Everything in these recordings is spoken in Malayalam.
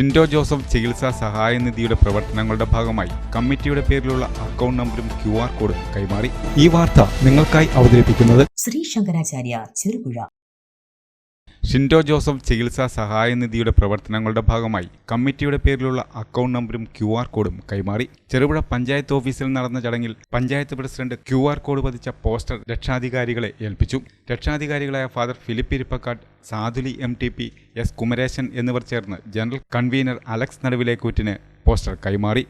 ഷിൻഡോ ജോസഫ് ചികിത്സാ സഹായ നിധിയുടെ പ്രവർത്തനങ്ങളുടെ ഭാഗമായി കമ്മിറ്റിയുടെ പേരിലുള്ള അക്കൗണ്ട് നമ്പറും ക്യു ആർ കോഡും കൈമാറി. ഈ വാർത്ത നിങ്ങൾക്കായി അവതരിപ്പിക്കുന്നത് ശ്രീ ശങ്കരാചാര്യ ചെറുപുഴ. ഷിൻഡോ ജോസഫ് ചികിത്സാ സഹായനിധിയുടെ പ്രവർത്തനങ്ങളുടെ ഭാഗമായി കമ്മിറ്റിയുടെ പേരിലുള്ള അക്കൗണ്ട് നമ്പറും ക്യു ആർ കോഡും കൈമാറി. ചെറുപുഴ പഞ്ചായത്ത് ഓഫീസിൽ നടന്ന ചടങ്ങിൽ panchayat president Q R code പതിച്ച പോസ്റ്റർ രക്ഷാധികാരികളെ ഏൽപ്പിച്ചു. രക്ഷാധികാരികളായ father Philip Irippakkattu Sadhuli M T P S Kumaresan എന്നിവർ ചേർന്ന് ജനറൽ കൺവീനർ അലക്സ് നടുവിലേക്കൂറ്റിന് പോസ്റ്റർ കൈമാറി.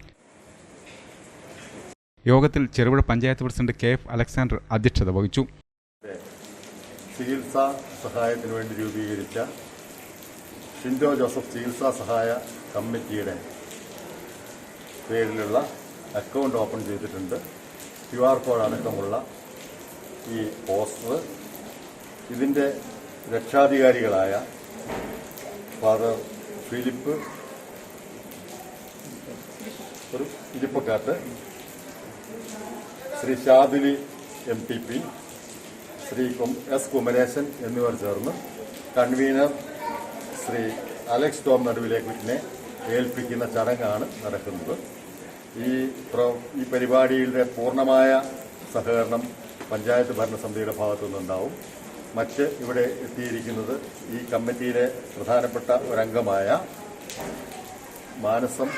യോഗത്തിൽ Cherupuzha panchayat president K F Alexander അധ്യക്ഷത വഹിച്ചു. ചികിത്സാ സഹായത്തിനു വേണ്ടി രൂപീകരിച്ച ഷിൻഡോ ജോസഫ് ചികിത്സാ സഹായ കമ്മിറ്റിയുടെ പേരിലുള്ള അക്കൗണ്ട് ഓപ്പൺ ചെയ്തിട്ടുണ്ട്. ക്യു ആർ കോഡ് അടക്കമുള്ള ഈ പോസ്റ്റർ. ഇതിന്റെ രക്ഷാധികാരികളായ ഫാദർ ഫിലിപ്പ് ഒരു Irippakkatt Shri Shadili M T P Shri S Kumaresan എന്നിവർ ചേർന്ന് കൺവീനർ ശ്രീ അലക്സ് ടോം നടുവിലേക്കുറ്റിനെ ഏൽപ്പിക്കുന്ന ചടങ്ങാണ് നടക്കുന്നത് ഈ ഈ പരിപാടിയുടെ പൂർണമായ സഹകരണം പഞ്ചായത്ത് ഭരണസമിതിയുടെ ഭാഗത്തു നിന്നുണ്ടാവും മറ്റ് ഇവിടെ എത്തിയിരിക്കുന്നത് ഈ കമ്മിറ്റിയിലെ പ്രധാനപ്പെട്ട ഒരംഗമായ മാനസം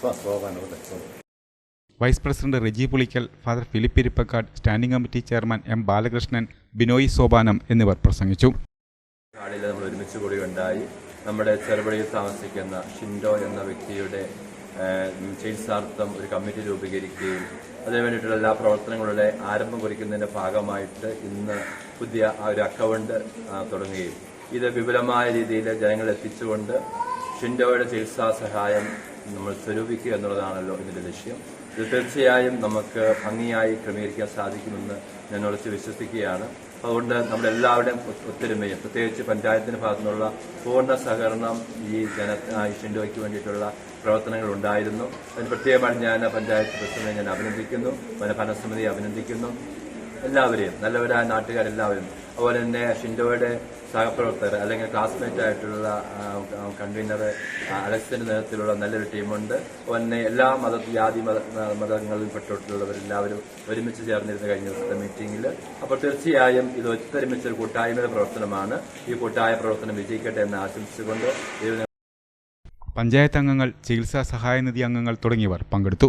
സ്വാഭാവിക. Vice president Reji Pulikkal father Philip Irippakkad standing committee chairman M Balakrishnan Binoy Sopanam എന്നിവർ പ്രസംഗിച്ചു. നമ്മൾ ഒരുമിച്ച് കൂടിയുണ്ടായി നമ്മുടെ ചെറുപടിയിൽ താമസിക്കുന്ന ഷിൻഡോ എന്ന വ്യക്തിയുടെ ചികിത്സാർത്ഥം ഒരു കമ്മിറ്റി രൂപീകരിക്കുകയും അതിനു വേണ്ടിയിട്ടുള്ള എല്ലാ പ്രവർത്തനങ്ങളുടെ ആരംഭം കുറിക്കുന്നതിന്റെ ഭാഗമായിട്ട് ഇന്ന് പുതിയ ഒരു അക്കൗണ്ട് തുടങ്ങുകയും. ഇത് വിപുലമായ രീതിയിൽ ജനങ്ങൾ എത്തിച്ചുകൊണ്ട് ഷിൻഡോയുടെ ചികിത്സാ സഹായം നമ്മൾ സ്വരൂപിക്കുക എന്നുള്ളതാണല്ലോ ഇതിന്റെ ലക്ഷ്യം. ഇത് തീർച്ചയായും നമുക്ക് ഭംഗിയായി ക്രമീകരിക്കാൻ സാധിക്കുമെന്ന് ഞാൻ ഉറച്ച് വിശ്വസിക്കുകയാണ്. അതുകൊണ്ട് നമ്മുടെ എല്ലാവരുടെയും ഒത്തൊരുമയും പ്രത്യേകിച്ച് പഞ്ചായത്തിന്റെ ഭാഗത്തു നിന്നുള്ള പൂർണ സഹകരണം ഈ ജന ഷിൻഡോയ്ക്ക് വേണ്ടിയിട്ടുള്ള പ്രവർത്തനങ്ങൾ ഉണ്ടായിരുന്നു. അതിന് പ്രത്യേകമായി ഞാൻ പഞ്ചായത്ത് പ്രസിഡന്റിനെ ഞാൻ അഭിനന്ദിക്കുന്നു. പിന്നെ ഭരണസമിതിയെ അഭിനന്ദിക്കുന്നു. എല്ലാവരെയും നല്ലവരായ നാട്ടുകാരെല്ലാവരും അതുപോലെ തന്നെ ഷിൻഡോയുടെ സഹപ്രവർത്തകർ അല്ലെങ്കിൽ ക്ലാസ്മേറ്റ് ആയിട്ടുള്ള കൺവീനർ അലക്സിന്റെ നേതൃത്വത്തിലുള്ള നല്ലൊരു ടീമുണ്ട്. അതുപോലെ എല്ലാ മത ജാതി മത മതങ്ങളിൽ പെട്ടിട്ടുള്ളവരെല്ലാവരും ഒരുമിച്ച് ചേർന്നിരുന്ന കഴിഞ്ഞ ദിവസത്തെ മീറ്റിംഗിൽ അപ്പോൾ തീർച്ചയായും ഇത് ഒത്തൊരുമിച്ചൊരു കൂട്ടായ്മയുടെ പ്രവർത്തനമാണ്. ഈ കൂട്ടായ പ്രവർത്തനം വിജയിക്കട്ടെ എന്ന് ആശംസിച്ചുകൊണ്ട് പഞ്ചായത്ത് അംഗങ്ങൾ ചികിത്സാ സഹായ നിധി അംഗങ്ങൾ തുടങ്ങിയവർ പങ്കെടുത്തു.